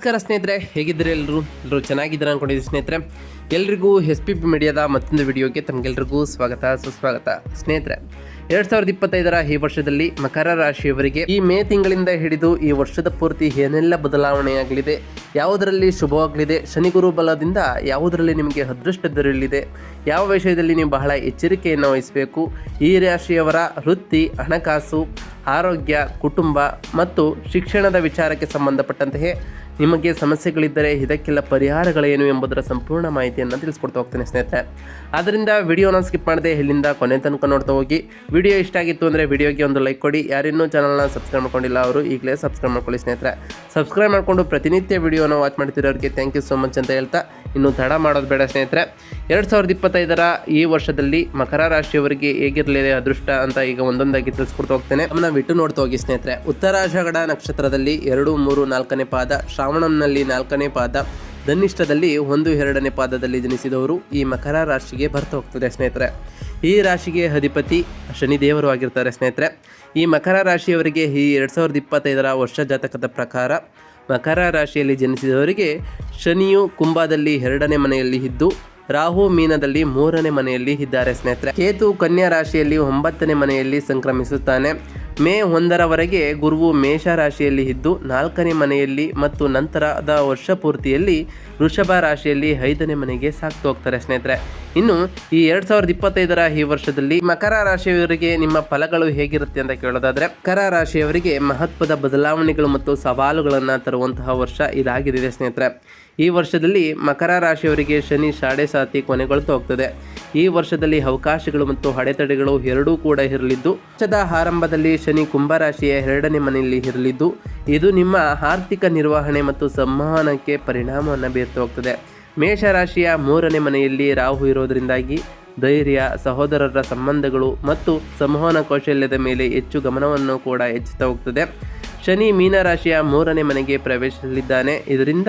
ನಮಸ್ಕಾರ ಸ್ನೇಹಿತರೆ, ಹೇಗಿದ್ದೀರಿ ಎಲ್ಲರೂ ಎಲ್ಲರೂ ಚೆನ್ನಾಗಿದ್ದೀರಾ ಅಂದ್ಕೊಂಡಿದ್ದೀವಿ ಸ್ನೇಹಿತರೆ? ಎಲ್ರಿಗೂ ಎಸ್ ಪಿ ಪಿ ಮೀಡಿಯಾದ ಮತ್ತೊಂದು ವಿಡಿಯೋಗೆ ತಮಗೆಲ್ರಿಗೂ ಸ್ವಾಗತ, ಸುಸ್ವಾಗತ. ಸ್ನೇಹಿತರೆ, ಎರಡು ಸಾವಿರದ ಇಪ್ಪತ್ತೈದರ ಈ ವರ್ಷದಲ್ಲಿ ಮಕರ ರಾಶಿಯವರಿಗೆ ಈ ಮೇ ತಿಂಗಳಿಂದ ಹಿಡಿದು ಈ ವರ್ಷದ ಪೂರ್ತಿ ಏನೆಲ್ಲ ಬದಲಾವಣೆಯಾಗಲಿದೆ, ಯಾವುದರಲ್ಲಿ ಶುಭವಾಗಲಿದೆ, ಶನಿಗುರು ಬಲದಿಂದ ಯಾವುದರಲ್ಲಿ ನಿಮಗೆ ಅದೃಷ್ಟ ದೊರೆಯಲಿದೆ, ಯಾವ ವಿಷಯದಲ್ಲಿ ನೀವು ಬಹಳ ಎಚ್ಚರಿಕೆಯನ್ನು ವಹಿಸಬೇಕು, ಈ ರಾಶಿಯವರ ವೃತ್ತಿ, ಹಣಕಾಸು, ಆರೋಗ್ಯ, ಕುಟುಂಬ ಮತ್ತು ಶಿಕ್ಷಣದ ವಿಚಾರಕ್ಕೆ ಸಂಬಂಧಪಟ್ಟಂತೆಯೇ ನಿಮಗೆ ಸಮಸ್ಯೆಗಳಿದ್ದರೆ ಇದಕ್ಕೆಲ್ಲ ಪರಿಹಾರಗಳೇನು ಎಂಬುದರ ಸಂಪೂರ್ಣ ಮಾಹಿತಿಯನ್ನು ತಿಳಿಸ್ಕೊಡ್ತಾ ಹೋಗ್ತೇನೆ ಸ್ನೇಹಿತರೆ. ಆದ್ದರಿಂದ ವಿಡಿಯೋನ ಸ್ಕಿಪ್ ಮಾಡದೆ ಇಲ್ಲಿಂದ ಕೊನೆ ತನಕ ನೋಡ್ತಾ ಹೋಗಿ. ವಿಡಿಯೋ ಇಷ್ಟ ಆಗಿತ್ತು ಅಂದರೆ ವಿಡಿಯೋಗೆ ಒಂದು ಲೈಕ್ ಕೊಡಿ. ಯಾರಿನ್ನೂ ಚಾನಲ್ನ ಸಬ್ಸ್ಕ್ರೈಬ್ ಮಾಡ್ಕೊಂಡಿಲ್ಲ ಅವರು ಈಗಲೇ ಸಬ್ಸ್ಕ್ರೈಬ್ ಮಾಡ್ಕೊಳ್ಳಿ ಸ್ನೇಹಿತರೆ. ಸಬ್ಸ್ಕ್ರೈಬ್ ಮಾಡಿಕೊಂಡು ಪ್ರತಿನಿತ್ಯ ವಿಡಿಯೋನ ವಾಚ್ ಮಾಡ್ತಿರೋರಿಗೆ ಥ್ಯಾಂಕ್ ಯು ಸೋ ಮಚ್ ಅಂತ ಹೇಳ್ತಾ ಇನ್ನು ತಡ ಮಾಡೋದು ಬೇಡ ಸ್ನೇಹಿತರೆ. ಎರಡು ಸಾವಿರದ ಇಪ್ಪತ್ತೈದರ ಈ ವರ್ಷದಲ್ಲಿ ಮಕರ ರಾಶಿಯವರಿಗೆ ಹೇಗಿರಲಿದೆ ಅದೃಷ್ಟ ಅಂತ ಈಗ ಒಂದೊಂದಾಗಿ ತಿಳಿಸ್ಕೊಡ್ತಾ ಹೋಗ್ತೇನೆ. ಗಮನ ಬಿಟ್ಟು ನೋಡ್ತಾ ಹೋಗಿ ಸ್ನೇಹಿತರೆ. ಉತ್ತರಾಷಗಡ ನಕ್ಷತ್ರದಲ್ಲಿ ಎರಡು ಮೂರು ನಾಲ್ಕನೇ ಪಾದ ಶ್ರಾವಣಂನಲ್ಲಿ ನಾಲ್ಕನೇ ಪಾದ. ಧನಿಷ್ಠದಲ್ಲಿ ಒಂದು ಎರಡನೇ ಪಾದದಲ್ಲಿ ಜನಿಸಿದವರು ಈ ಮಕರ ರಾಶಿಗೆ ಬರ್ತಾ ಹೋಗ್ತದೆ ಸ್ನೇಹಿತರೆ. ಈ ರಾಶಿಗೆ ಅಧಿಪತಿ ಶನಿದೇವರು ಆಗಿರ್ತಾರೆ ಸ್ನೇಹಿತರೆ. ಈ ಮಕರ ರಾಶಿಯವರಿಗೆ ಈ ಎರಡು ಸಾವಿರದ ಇಪ್ಪತ್ತೈದರ ವರ್ಷ ಜಾತಕದ ಪ್ರಕಾರ ಮಕರ ರಾಶಿಯಲ್ಲಿ ಜನಿಸಿದವರಿಗೆ ಶನಿಯು ಕುಂಭದಲ್ಲಿ ಎರಡನೇ ಮನೆಯಲ್ಲಿ ಇದ್ದು, ರಾಹು ಮೀನದಲ್ಲಿ ಮೂರನೇ ಮನೆಯಲ್ಲಿ ಇದ್ದಾರೆ ಸ್ನೇಹಿತರೆ. ಕೇತು ಕನ್ಯಾ ರಾಶಿಯಲ್ಲಿ ಒಂಬತ್ತನೇ ಮನೆಯಲ್ಲಿ ಸಂಕ್ರಮಿಸುತ್ತಾನೆ. ಮೇ ಒಂದರವರೆಗೆ ಗುರುವು ಮೇಷ ರಾಶಿಯಲ್ಲಿ ಇದ್ದು ನಾಲ್ಕನೇ ಮನೆಯಲ್ಲಿ ಮತ್ತು ನಂತರದ ವರ್ಷ ಪೂರ್ತಿಯಲ್ಲಿ ವೃಷಭ ರಾಶಿಯಲ್ಲಿ ಐದನೇ ಮನೆಗೆ ಸಾಕ್ತು ಹೋಗ್ತಾರೆ ಸ್ನೇಹಿತರೆ. ಇನ್ನು ಈ ಎರಡ್ ಸಾವಿರದ ಇಪ್ಪತ್ತೈದರ ಈ ವರ್ಷದಲ್ಲಿ ಮಕರ ರಾಶಿಯವರಿಗೆ ನಿಮ್ಮ ಫಲಗಳು ಹೇಗಿರುತ್ತೆ ಅಂತ ಕೇಳೋದಾದ್ರೆ, ಮಕರ ರಾಶಿಯವರಿಗೆ ಮಹತ್ವದ ಬದಲಾವಣೆಗಳು ಮತ್ತು ಸವಾಲುಗಳನ್ನು ತರುವಂತಹ ವರ್ಷ ಇದಾಗಿದೆ ಸ್ನೇಹಿತರೆ. ಈ ವರ್ಷದಲ್ಲಿ ಮಕರ ರಾಶಿಯವರಿಗೆ ಶನಿ ಶಾಡೆ ಸಾತಿ ಕೊನೆಗೊಳ್ತಾ ಹೋಗ್ತದೆ ಈ ವರ್ಷದಲ್ಲಿ ಅವಕಾಶಗಳು ಮತ್ತು ಅಡೆತಡೆಗಳು ಎರಡೂ ಕೂಡ ಇರಲಿದ್ದು, ವರ್ಷದ ಆರಂಭದಲ್ಲಿ ಶನಿ ಕುಂಭರಾಶಿಯ ಎರಡನೇ ಮನೆಯಲ್ಲಿ ಇರಲಿದ್ದು, ಇದು ನಿಮ್ಮ ಆರ್ಥಿಕ ನಿರ್ವಹಣೆ ಮತ್ತು ಸಂವಹನಕ್ಕೆ ಪರಿಣಾಮವನ್ನು ಬೀರ್ತಾ ಹೋಗ್ತದೆ. ಮೇಷರಾಶಿಯ ಮೂರನೇ ಮನೆಯಲ್ಲಿ ರಾಹು ಇರೋದರಿಂದಾಗಿ ಧೈರ್ಯ, ಸಹೋದರರ ಸಂಬಂಧಗಳು ಮತ್ತು ಸಂವಹನ ಕೌಶಲ್ಯದ ಮೇಲೆ ಹೆಚ್ಚು ಗಮನವನ್ನು ಕೂಡ ಹೆಚ್ಚುತ್ತಾ ಹೋಗ್ತದೆ. ಶನಿ ಮೀನರಾಶಿಯ ಮೂರನೇ ಮನೆಗೆ ಪ್ರವೇಶಿಸಲಿದ್ದಾನೆ. ಇದರಿಂದ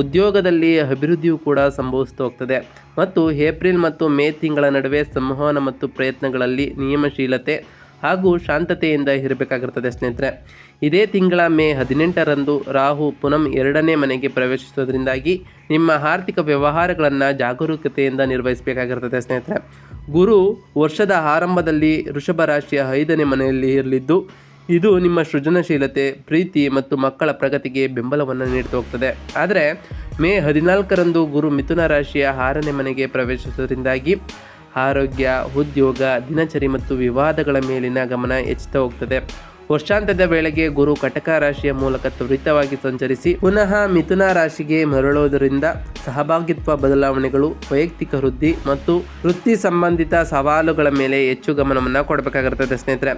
ಉದ್ಯೋಗದಲ್ಲಿ ಅಭಿವೃದ್ಧಿಯೂ ಕೂಡ ಸಂಭವಿಸ್ತಾ ಹೋಗ್ತದೆ. ಮತ್ತು ಏಪ್ರಿಲ್ ಮತ್ತು ಮೇ ತಿಂಗಳ ನಡುವೆ ಸಂವಹನ ಮತ್ತು ಪ್ರಯತ್ನಗಳಲ್ಲಿ ನಿಯಮಶೀಲತೆ ಹಾಗೂ ಶಾಂತತೆಯಿಂದ ಇರಬೇಕಾಗಿರ್ತದೆ ಸ್ನೇಹಿತರೆ. ಇದೇ ತಿಂಗಳ ಮೇ ಹದಿನೆಂಟರಂದು ರಾಹು ಪುನಂ ಎರಡನೇ ಮನೆಗೆ ಪ್ರವೇಶಿಸೋದ್ರಿಂದಾಗಿ ನಿಮ್ಮ ಆರ್ಥಿಕ ವ್ಯವಹಾರಗಳನ್ನು ಜಾಗರೂಕತೆಯಿಂದ ನಿರ್ವಹಿಸಬೇಕಾಗಿರ್ತದೆ ಸ್ನೇಹಿತರೆ. ಗುರು ವರ್ಷದ ಆರಂಭದಲ್ಲಿ ವೃಷಭ ರಾಶಿಯ ಐದನೇ ಮನೆಯಲ್ಲಿ ಇರಲಿದ್ದು ಇದು ನಿಮ್ಮ ಸೃಜನಶೀಲತೆ, ಪ್ರೀತಿ ಮತ್ತು ಮಕ್ಕಳ ಪ್ರಗತಿಗೆ ಬೆಂಬಲವನ್ನು ನೀಡ್ತಾ ಹೋಗ್ತದೆ. ಆದರೆ ಮೇ ಹದಿನಾಲ್ಕರಂದು ಗುರು ಮಿಥುನ ರಾಶಿಯ ಆರನೇ ಮನೆಗೆ ಪ್ರವೇಶಿಸುವುದರಿಂದಾಗಿ ಆರೋಗ್ಯ, ಉದ್ಯೋಗ, ದಿನಚರಿ ಮತ್ತು ವಿವಾದಗಳ ಮೇಲಿನ ಗಮನ ಹೆಚ್ಚುತ್ತಾ ಹೋಗ್ತದೆ. ವರ್ಷಾಂತ್ಯದ ವೇಳೆಗೆ ಗುರು ಕಟಕ ರಾಶಿಯ ಮೂಲಕ ತ್ವರಿತವಾಗಿ ಸಂಚರಿಸಿ ಪುನಃ ಮಿಥುನ ರಾಶಿಗೆ ಮರಳುವುದರಿಂದ ಸಹಭಾಗಿತ್ವ ಬದಲಾವಣೆಗಳು, ವೈಯಕ್ತಿಕ ವೃದ್ಧಿ ಮತ್ತು ವೃತ್ತಿ ಸಂಬಂಧಿತ ಸವಾಲುಗಳ ಮೇಲೆ ಹೆಚ್ಚು ಗಮನವನ್ನು ಕೊಡಬೇಕಾಗಿರ್ತದೆ ಸ್ನೇಹಿತರೆ.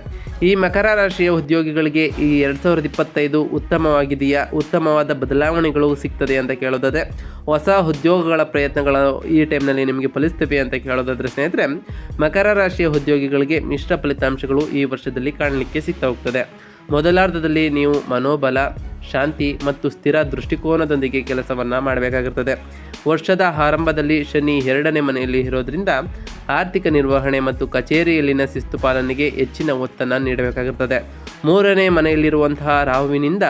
ಈ ಮಕರ ರಾಶಿಯ ಉದ್ಯೋಗಿಗಳಿಗೆ ಈ ಎರಡು ಸಾವಿರದ ಇಪ್ಪತ್ತೈದು ಉತ್ತಮವಾಗಿದೆಯಾ? ಉತ್ತಮವಾದ ಬದಲಾವಣೆಗಳು ಸಿಗ್ತದೆ ಅಂತ ಕೇಳೋದಾದರೆ, ಹೊಸ ಉದ್ಯೋಗಗಳ ಪ್ರಯತ್ನಗಳು ಈ ಟೈಮ್ನಲ್ಲಿ ನಿಮಗೆ ಫಲಿಸ್ತವೆ ಅಂತ ಕೇಳೋದಾದರೆ ಸ್ನೇಹಿತರೆ, ಮಕರ ರಾಶಿಯ ಉದ್ಯೋಗಿಗಳಿಗೆ ಮಿಶ್ರ ಫಲಿತಾಂಶಗಳು ಈ ವರ್ಷದಲ್ಲಿ ಕಾಣಲಿಕ್ಕೆ ಸಿಗ್ತಾ ಹೋಗ್ತದೆ. ಮೊದಲಾರ್ಧದಲ್ಲಿ ನೀವು ಮನೋಬಲ, ಶಾಂತಿ ಮತ್ತು ಸ್ಥಿರ ದೃಷ್ಟಿಕೋನದೊಂದಿಗೆ ಕೆಲಸವನ್ನು ಮಾಡಬೇಕಾಗಿರ್ತದೆ. ವರ್ಷದ ಆರಂಭದಲ್ಲಿ ಶನಿ ಎರಡನೇ ಮನೆಯಲ್ಲಿ ಇರೋದ್ರಿಂದ ಆರ್ಥಿಕ ನಿರ್ವಹಣೆ ಮತ್ತು ಕಚೇರಿಯಲ್ಲಿನ ಶಿಸ್ತು ಪಾಲನೆಗೆ ಹೆಚ್ಚಿನ ಒತ್ತನ್ನು ನೀಡಬೇಕಾಗಿರ್ತದೆ. ಮೂರನೇ ಮನೆಯಲ್ಲಿರುವಂತಹ ರಾಹುವಿನಿಂದ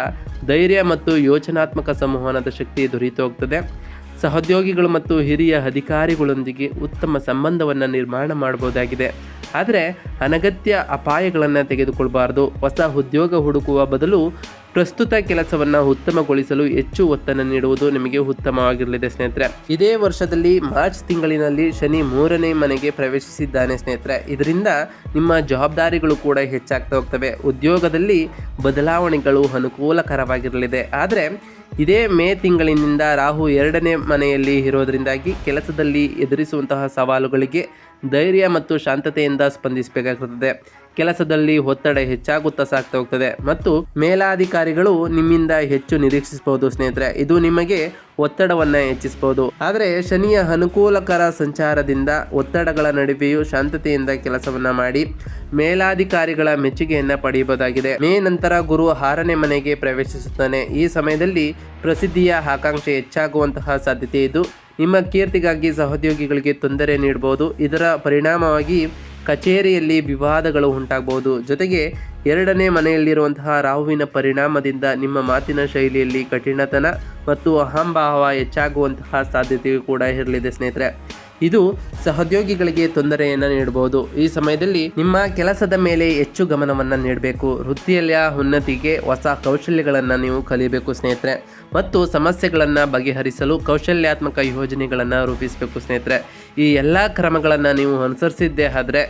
ಧೈರ್ಯ ಮತ್ತು ಯೋಚನಾತ್ಮಕ ಸಂವಹನದ ಶಕ್ತಿ ದೊರೆಯುತ್ತಾ ಹೋಗ್ತದೆ. ಸಹೋದ್ಯೋಗಿಗಳು ಮತ್ತು ಹಿರಿಯ ಅಧಿಕಾರಿಗಳೊಂದಿಗೆ ಉತ್ತಮ ಸಂಬಂಧವನ್ನು ನಿರ್ಮಾಣ ಮಾಡಬಹುದಾಗಿದೆ. ಆದರೆ ಅನಗತ್ಯ ಅಪಾಯಗಳನ್ನು ತೆಗೆದುಕೊಳ್ಬಾರ್ದು. ಹೊಸ ಉದ್ಯೋಗ ಹುಡುಕುವ ಬದಲು ಪ್ರಸ್ತುತ ಕೆಲಸವನ್ನು ಉತ್ತಮಗೊಳಿಸಲು ಹೆಚ್ಚು ಒತ್ತನ್ನು ನೀಡುವುದು ನಿಮಗೆ ಉತ್ತಮವಾಗಿರಲಿದೆ ಸ್ನೇಹಿತರೆ. ಇದೇ ವರ್ಷದಲ್ಲಿ ಮಾರ್ಚ್ ತಿಂಗಳಿನಲ್ಲಿ ಶನಿ ಮೂರನೇ ಮನೆಗೆ ಪ್ರವೇಶಿಸಿದ್ದಾನೆ ಸ್ನೇಹಿತರೆ. ಇದರಿಂದ ನಿಮ್ಮ ಜವಾಬ್ದಾರಿಗಳು ಕೂಡ ಹೆಚ್ಚಾಗ್ತಾ ಹೋಗ್ತವೆ. ಉದ್ಯೋಗದಲ್ಲಿ ಬದಲಾವಣೆಗಳು ಅನುಕೂಲಕರವಾಗಿರಲಿದೆ. ಆದರೆ ಇದೇ ಮೇ ತಿಂಗಳಿನಿಂದ ರಾಹು ಎರಡನೇ ಮನೆಯಲ್ಲಿ ಇರೋದರಿಂದಾಗಿ ಕೆಲಸದಲ್ಲಿ ಎದುರಿಸುವಂತಹ ಸವಾಲುಗಳಿಗೆ ಧೈರ್ಯ ಮತ್ತು ಶಾಂತತೆಯಿಂದ ಸ್ಪಂದಿಸಬೇಕಾಗುತ್ತದೆ ಕೆಲಸದಲ್ಲಿ ಒತ್ತಡ ಹೆಚ್ಚಾಗುತ್ತಾ ಸಾಗ್ತಾ ಹೋಗ್ತದೆ. ಮತ್ತು ಮೇಲಾಧಿಕಾರಿಗಳು ನಿಮ್ಮಿಂದ ಹೆಚ್ಚು ನಿರೀಕ್ಷಿಸಬಹುದು ಸ್ನೇಹಿತರೆ. ಇದು ನಿಮಗೆ ಒತ್ತಡವನ್ನು ಹೆಚ್ಚಿಸಬಹುದು. ಆದರೆ ಶನಿಯ ಅನುಕೂಲಕರ ಸಂಚಾರದಿಂದ ಒತ್ತಡಗಳ ನಡುವೆಯೂ ಶಾಂತತೆಯಿಂದ ಕೆಲಸವನ್ನ ಮಾಡಿ ಮೇಲಾಧಿಕಾರಿಗಳ ಮೆಚ್ಚುಗೆಯನ್ನು ಪಡೆಯಬಹುದಾಗಿದೆ. ಮೇ ನಂತರ ಗುರು ಆರನೇ ಮನೆಗೆ ಪ್ರವೇಶಿಸುತ್ತಾನೆ. ಈ ಸಮಯದಲ್ಲಿ ಪ್ರಸಿದ್ಧಿಯ ಆಕಾಂಕ್ಷೆ ಹೆಚ್ಚಾಗುವಂತಹ ಸಾಧ್ಯತೆ ಇದು. ನಿಮ್ಮ ಕೀರ್ತಿಗಾಗಿ ಸಹೋದ್ಯೋಗಿಗಳಿಗೆ ತೊಂದರೆ ನೀಡಬಹುದು ಇದರ ಪರಿಣಾಮವಾಗಿ ಕಚೇರಿಯಲ್ಲಿ ವಿವಾದಗಳು ಉಂಟಾಗಬಹುದು ಜೊತೆಗೆ ಎರಡನೇ ಮನೆಯಲ್ಲಿರುವಂತಹ ರಾಹುವಿನ ಪರಿಣಾಮದಿಂದ ನಿಮ್ಮ ಮಾತಿನ ಶೈಲಿಯಲ್ಲಿ ಕಠಿಣತನ ಮತ್ತು ಅಹಂಭಾವ ಹೆಚ್ಚಾಗುವಂತಹ ಸಾಧ್ಯತೆ ಕೂಡ ಇರಲಿದೆ ಸ್ನೇಹಿತರೆ. ಇದು ಸಹೋದ್ಯೋಗಿಗಳಿಗೆ ತೊಂದರೆಯನ್ನು ನೀಡಬಹುದು ಈ ಸಮಯದಲ್ಲಿ ನಿಮ್ಮ ಕೆಲಸದ ಮೇಲೆ ಹೆಚ್ಚು ಗಮನವನ್ನು ನೀಡಬೇಕು. ವೃತ್ತಿಯಲ್ಲಿಯ ಉನ್ನತಿಗೆ ಹೊಸ ಕೌಶಲ್ಯಗಳನ್ನು ನೀವು ಕಲಿಯಬೇಕು ಸ್ನೇಹಿತರೆ. ಮತ್ತು ಸಮಸ್ಯೆಗಳನ್ನು ಬಗೆಹರಿಸಲು ಕೌಶಲ್ಯಾತ್ಮಕ ಯೋಜನೆಗಳನ್ನು ರೂಪಿಸಬೇಕು ಸ್ನೇಹಿತರೆ. ಈ ಎಲ್ಲ ಕ್ರಮಗಳನ್ನು ನೀವು ಅನುಸರಿಸಿದ್ದೇ ಆದರೆ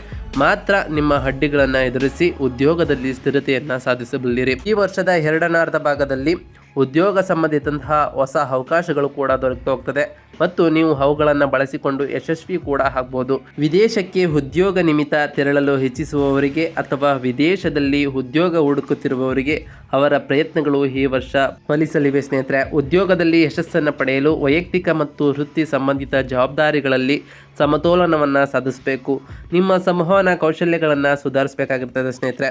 ಮಾತ್ರ ನಿಮ್ಮ ಹಡ್ಡಿಗಳನ್ನು ಎದುರಿಸಿ ಉದ್ಯೋಗದಲ್ಲಿ ಸ್ಥಿರತೆಯನ್ನು ಸಾಧಿಸಬಲ್ಲಿರಿ. ಈ ವರ್ಷದ ಎರಡನಾರ್ಧ ಭಾಗದಲ್ಲಿ ಉದ್ಯೋಗ ಸಂಬಂಧಿತಂತಹ ಹೊಸ ಅವಕಾಶಗಳು ಕೂಡ ದೊರಕ್ತಾ ಹೋಗ್ತದೆ ಮತ್ತು ನೀವು ಅವುಗಳನ್ನು ಬಳಸಿಕೊಂಡು ಯಶಸ್ವಿ ಕೂಡ ಆಗ್ಬೋದು. ವಿದೇಶಕ್ಕೆ ಉದ್ಯೋಗ ನಿಮಿತ್ತ ತೆರಳಲು ಹೆಚ್ಚಿಸುವವರಿಗೆ ಅಥವಾ ವಿದೇಶದಲ್ಲಿ ಉದ್ಯೋಗ ಹುಡುಕುತ್ತಿರುವವರಿಗೆ ಅವರ ಪ್ರಯತ್ನಗಳು ಈ ವರ್ಷ ಫಲಿಸಲಿವೆ ಸ್ನೇಹಿತರೆ. ಉದ್ಯೋಗದಲ್ಲಿ ಯಶಸ್ಸನ್ನು ಪಡೆಯಲು ವೈಯಕ್ತಿಕ ಮತ್ತು ವೃತ್ತಿ ಸಂಬಂಧಿತ ಜವಾಬ್ದಾರಿಗಳಲ್ಲಿ ಸಮತೋಲನವನ್ನು ಸಾಧಿಸಬೇಕು. ನಿಮ್ಮ ಸಂವಹನ ಕೌಶಲ್ಯಗಳನ್ನು ಸುಧಾರಿಸಬೇಕಾಗಿರ್ತದೆ ಸ್ನೇಹಿತರೆ.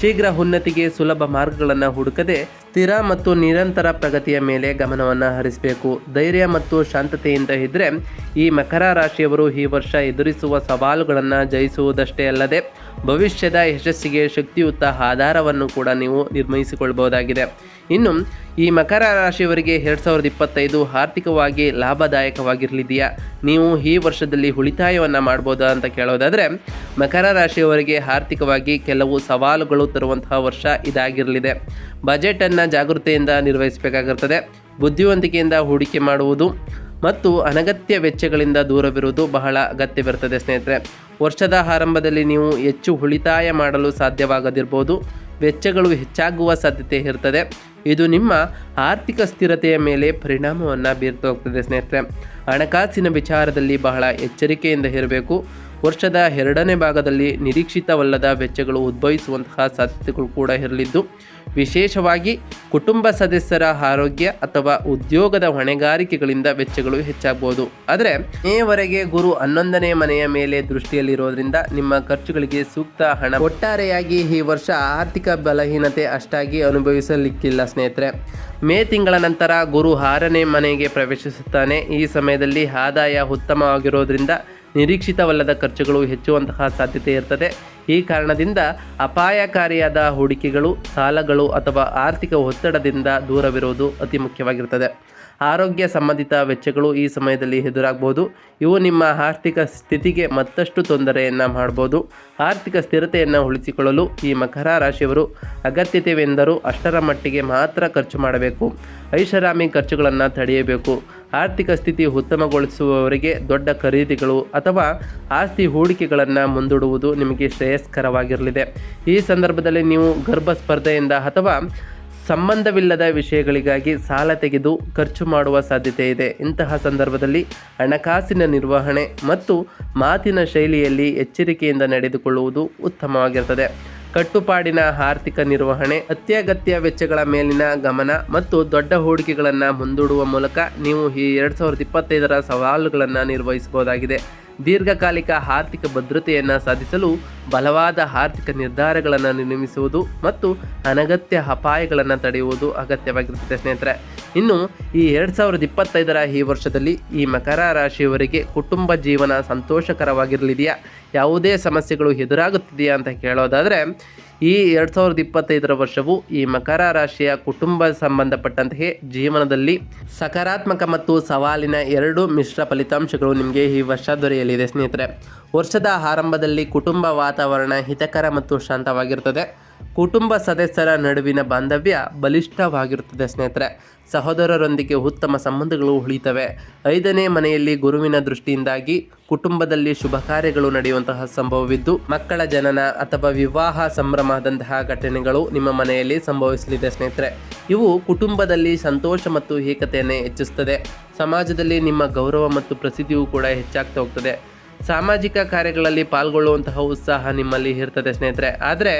ಶೀಘ್ರ ಉನ್ನತಿಗೆ ಸುಲಭ ಮಾರ್ಗಗಳನ್ನು ಹುಡುಕದೆ ಸ್ಥಿರ ಮತ್ತು ನಿರಂತರ ಪ್ರಗತಿಯ ಮೇಲೆ ಗಮನವನ್ನು ಹರಿಸಬೇಕು. ಧೈರ್ಯ ಮತ್ತು ಶಾಂತತೆಯಿಂದ ಇದ್ದರೆ ಈ ಮಕರ ರಾಶಿಯವರು ಈ ವರ್ಷ ಎದುರಿಸುವ ಸವಾಲುಗಳನ್ನು ಜಯಿಸುವುದಷ್ಟೇ ಅಲ್ಲದೆ ಭವಿಷ್ಯದ ಯಶಸ್ಸಿಗೆ ಶಕ್ತಿಯುತ ಆಧಾರವನ್ನು ಕೂಡ ನೀವು ನಿರ್ಮಿಸಿಕೊಳ್ಬಹುದಾಗಿದೆ. ಇನ್ನು, ಈ ಮಕರ ರಾಶಿಯವರಿಗೆ ಎರಡು ಸಾವಿರದ ಇಪ್ಪತ್ತೈದು ಆರ್ಥಿಕವಾಗಿ ಲಾಭದಾಯಕವಾಗಿರಲಿದೆಯಾ? ನೀವು ಈ ವರ್ಷದಲ್ಲಿ ಉಳಿತಾಯವನ್ನು ಮಾಡ್ಬೋದಾ ಅಂತ ಕೇಳೋದಾದರೆ, ಮಕರ ರಾಶಿಯವರಿಗೆ ಆರ್ಥಿಕವಾಗಿ ಕೆಲವು ಸವಾಲುಗಳು ತರುವಂತಹ ವರ್ಷ ಇದಾಗಿರಲಿದೆ. ಬಜೆಟನ್ನು ಜಾಗೃತೆಯಿಂದ ನಿರ್ವಹಿಸಬೇಕಾಗಿರ್ತದೆ. ಬುದ್ಧಿವಂತಿಕೆಯಿಂದ ಹೂಡಿಕೆ ಮಾಡುವುದು ಮತ್ತು ಅನಗತ್ಯ ವೆಚ್ಚಗಳಿಂದ ದೂರವಿರುವುದು ಬಹಳ ಅಗತ್ಯವಿರುತ್ತದೆ ಸ್ನೇಹಿತರೆ. ವರ್ಷದ ಆರಂಭದಲ್ಲಿ ನೀವು ಹೆಚ್ಚು ಉಳಿತಾಯ ಮಾಡಲು ಸಾಧ್ಯವಾಗದಿರ್ಬೋದು. ವೆಚ್ಚಗಳು ಹೆಚ್ಚಾಗುವ ಸಾಧ್ಯತೆ ಇರ್ತದೆ. ಇದು ನಿಮ್ಮ ಆರ್ಥಿಕ ಸ್ಥಿರತೆಯ ಮೇಲೆ ಪರಿಣಾಮವನ್ನು ಬೀರ್ತೋಗ್ತದೆ ಸ್ನೇಹಿತರೆ. ಹಣಕಾಸಿನ ವಿಚಾರದಲ್ಲಿ ಬಹಳ ಎಚ್ಚರಿಕೆಯಿಂದ ಇರಬೇಕು. ವರ್ಷದ ಎರಡನೇ ಭಾಗದಲ್ಲಿ ನಿರೀಕ್ಷಿತವಲ್ಲದ ವೆಚ್ಚಗಳು ಉದ್ಭವಿಸುವಂತಹ ಸಾಧ್ಯತೆಗಳು ಕೂಡ ಇರಲಿದ್ದು, ವಿಶೇಷವಾಗಿ ಕುಟುಂಬ ಸದಸ್ಯರ ಆರೋಗ್ಯ ಅಥವಾ ಉದ್ಯೋಗದ ಹೊಣೆಗಾರಿಕೆಗಳಿಂದ ವೆಚ್ಚಗಳು ಹೆಚ್ಚಾಗಬಹುದು ಆದರೆ, ಮೇವರೆಗೆ ಗುರು ಹನ್ನೊಂದನೇ ಮನೆಯ ಮೇಲೆ ದೃಷ್ಟಿಯಲ್ಲಿರೋದ್ರಿಂದ ನಿಮ್ಮ ಖರ್ಚುಗಳಿಗೆ ಸೂಕ್ತ ಹಣ ಒಟ್ಟಾರೆಯಾಗಿ ಈ ವರ್ಷ ಆರ್ಥಿಕ ಬಲಹೀನತೆ ಅಷ್ಟಾಗಿ ಅನುಭವಿಸಲಿಕ್ಕಿಲ್ಲ ಸ್ನೇಹಿತರೆ. ಮೇ ತಿಂಗಳ ನಂತರ ಗುರು ಆರನೇ ಮನೆಗೆ ಪ್ರವೇಶಿಸುತ್ತಾನೆ. ಈ ಸಮಯದಲ್ಲಿ ಆದಾಯ ಉತ್ತಮವಾಗಿರೋದ್ರಿಂದ ನಿರೀಕ್ಷಿತವಲ್ಲದ ಖರ್ಚುಗಳು ಹೆಚ್ಚುವಂತಹ ಸಾಧ್ಯತೆ ಇರ್ತದೆ. ಈ ಕಾರಣದಿಂದ ಅಪಾಯಕಾರಿಯಾದ ಹೂಡಿಕೆಗಳು, ಸಾಲಗಳು ಅಥವಾ ಆರ್ಥಿಕ ಒತ್ತಡದಿಂದ ದೂರವಿರುವುದು ಅತಿ ಮುಖ್ಯವಾಗಿರ್ತದೆ. ಆರೋಗ್ಯ ಸಂಬಂಧಿತ ವೆಚ್ಚಗಳು ಈ ಸಮಯದಲ್ಲಿ ಎದುರಾಗಬಹುದು ಇವು ನಿಮ್ಮ ಆರ್ಥಿಕ ಸ್ಥಿತಿಗೆ ಮತ್ತಷ್ಟು ತೊಂದರೆಯನ್ನು ಮಾಡ್ಬೋದು. ಆರ್ಥಿಕ ಸ್ಥಿರತೆಯನ್ನು ಉಳಿಸಿಕೊಳ್ಳಲು ಈ ಮಕರ ರಾಶಿಯವರು ಅಗತ್ಯತೆವೆಂದರೂ ಅಷ್ಟರ ಮಟ್ಟಿಗೆ ಮಾತ್ರ ಖರ್ಚು ಮಾಡಬೇಕು. ಐಷಾರಾಮಿ ಖರ್ಚುಗಳನ್ನು ತಡೆಯಬೇಕು. ಆರ್ಥಿಕ ಸ್ಥಿತಿ ಉತ್ತಮಗೊಳಿಸುವವರಿಗೆ ದೊಡ್ಡ ಖರೀದಿಗಳು ಅಥವಾ ಆಸ್ತಿ ಹೂಡಿಕೆಗಳನ್ನು ಮುಂದೂಡುವುದು ನಿಮಗೆ ಶ್ರೇಯಸ್ಕರವಾಗಿರಲಿದೆ. ಈ ಸಂದರ್ಭದಲ್ಲಿ ನೀವು ಗರ್ಭ ಸ್ಪರ್ಧೆಯಿಂದ ಅಥವಾ ಸಂಬಂಧವಿಲ್ಲದ ವಿಷಯಗಳಿಗಾಗಿ ಸಾಲ ತೆಗೆದು ಖರ್ಚು ಮಾಡುವ ಸಾಧ್ಯತೆ ಇದೆ. ಇಂತಹ ಸಂದರ್ಭದಲ್ಲಿ ಹಣಕಾಸಿನ ನಿರ್ವಹಣೆ ಮತ್ತು ಮಾತಿನ ಶೈಲಿಯಲ್ಲಿ ಎಚ್ಚರಿಕೆಯಿಂದ ನಡೆದುಕೊಳ್ಳುವುದು ಉತ್ತಮವಾಗಿರುತ್ತದೆ. ಕಟ್ಟುಪಾಡಿನ ಆರ್ಥಿಕ ನಿರ್ವಹಣೆ, ಅತ್ಯಗತ್ಯ ವೆಚ್ಚಗಳ ಮೇಲಿನ ಗಮನ ಮತ್ತು ದೊಡ್ಡ ಹೂಡಿಕೆಗಳನ್ನು ಮುಂದೂಡುವ ಮೂಲಕ ನೀವು ಈ ಎರಡು ಸಾವಿರದ ಇಪ್ಪತ್ತೈದರ ಸವಾಲುಗಳನ್ನು ನಿರ್ವಹಿಸಬಹುದಾಗಿದೆ. ದೀರ್ಘಕಾಲಿಕ ಆರ್ಥಿಕ ಭದ್ರತೆಯನ್ನು ಸಾಧಿಸಲು ಬಲವಾದ ಆರ್ಥಿಕ ನಿರ್ಧಾರಗಳನ್ನು ನಿರ್ಮಿಸುವುದು ಮತ್ತು ಅನಗತ್ಯ ಅಪಾಯಗಳನ್ನು ತಡೆಯುವುದು ಅಗತ್ಯವಾಗಿರುತ್ತದೆ ಸ್ನೇಹಿತರೆ. ಇನ್ನು ಈ ಎರಡು ಸಾವಿರದ ಇಪ್ಪತ್ತೈದರ ಈ ವರ್ಷದಲ್ಲಿ ಈ ಮಕರ ರಾಶಿಯವರಿಗೆ ಕುಟುಂಬ ಜೀವನ ಸಂತೋಷಕರವಾಗಿರಲಿದೆಯಾ? ಯಾವುದೇ ಸಮಸ್ಯೆಗಳು ಎದುರಾಗುತ್ತಿದೆಯಾ ಅಂತ ಕೇಳೋದಾದರೆ, ಈ ಎರಡು ಸಾವಿರದ ಇಪ್ಪತ್ತೈದರ ವರ್ಷವು ಈ ಮಕರ ರಾಶಿಯ ಕುಟುಂಬ ಸಂಬಂಧಪಟ್ಟಂತೆ ಜೀವನದಲ್ಲಿ ಸಕಾರಾತ್ಮಕ ಮತ್ತು ಸವಾಲಿನ ಎರಡು ಮಿಶ್ರ ಫಲಿತಾಂಶಗಳು ನಿಮಗೆ ಈ ವರ್ಷ ದೊರೆಯಲಿದೆ ಸ್ನೇಹಿತರೆ. ವರ್ಷದ ಆರಂಭದಲ್ಲಿ ಕುಟುಂಬ ವಾತಾವರಣ ಹಿತಕರ ಮತ್ತು ಶಾಂತವಾಗಿರುತ್ತದೆ ಕುಟುಂಬ ಸದಸ್ಯರ ನಡುವಿನ ಬಾಂಧವ್ಯ ಬಲಿಷ್ಠವಾಗಿರುತ್ತದೆ ಸ್ನೇಹಿತರೆ. ಸಹೋದರರೊಂದಿಗೆ ಉತ್ತಮ ಸಂಬಂಧಗಳು ಉಳಿತವೆ ಐದನೇ ಮನೆಯಲ್ಲಿ ಗುರುವಿನ ದೃಷ್ಟಿಯಿಂದಾಗಿ ಕುಟುಂಬದಲ್ಲಿ ಶುಭ ಕಾರ್ಯಗಳು ನಡೆಯುವಂತಹ ಸಂಭವವಿದ್ದು, ಮಕ್ಕಳ ಜನನ ಅಥವಾ ವಿವಾಹ ಸಂಭ್ರಮದಂತಹ ಘಟನೆಗಳು ನಿಮ್ಮ ಮನೆಯಲ್ಲಿ ಸಂಭವಿಸಲಿದೆ ಸ್ನೇಹಿತರೆ. ಇವು ಕುಟುಂಬದಲ್ಲಿ ಸಂತೋಷ ಮತ್ತು ಏಕತೆಯನ್ನು ಹೆಚ್ಚಿಸುತ್ತದೆ. ಸಮಾಜದಲ್ಲಿ ನಿಮ್ಮ ಗೌರವ ಮತ್ತು ಪ್ರಸಿದ್ಧಿಯೂ ಕೂಡ ಹೆಚ್ಚಾಗ್ತಾ ಹೋಗ್ತದೆ. ಸಾಮಾಜಿಕ ಕಾರ್ಯಗಳಲ್ಲಿ ಪಾಲ್ಗೊಳ್ಳುವಂತಹ ಉತ್ಸಾಹ ನಿಮ್ಮಲ್ಲಿ ಇರ್ತದೆ ಸ್ನೇಹಿತರೆ. ಆದರೆ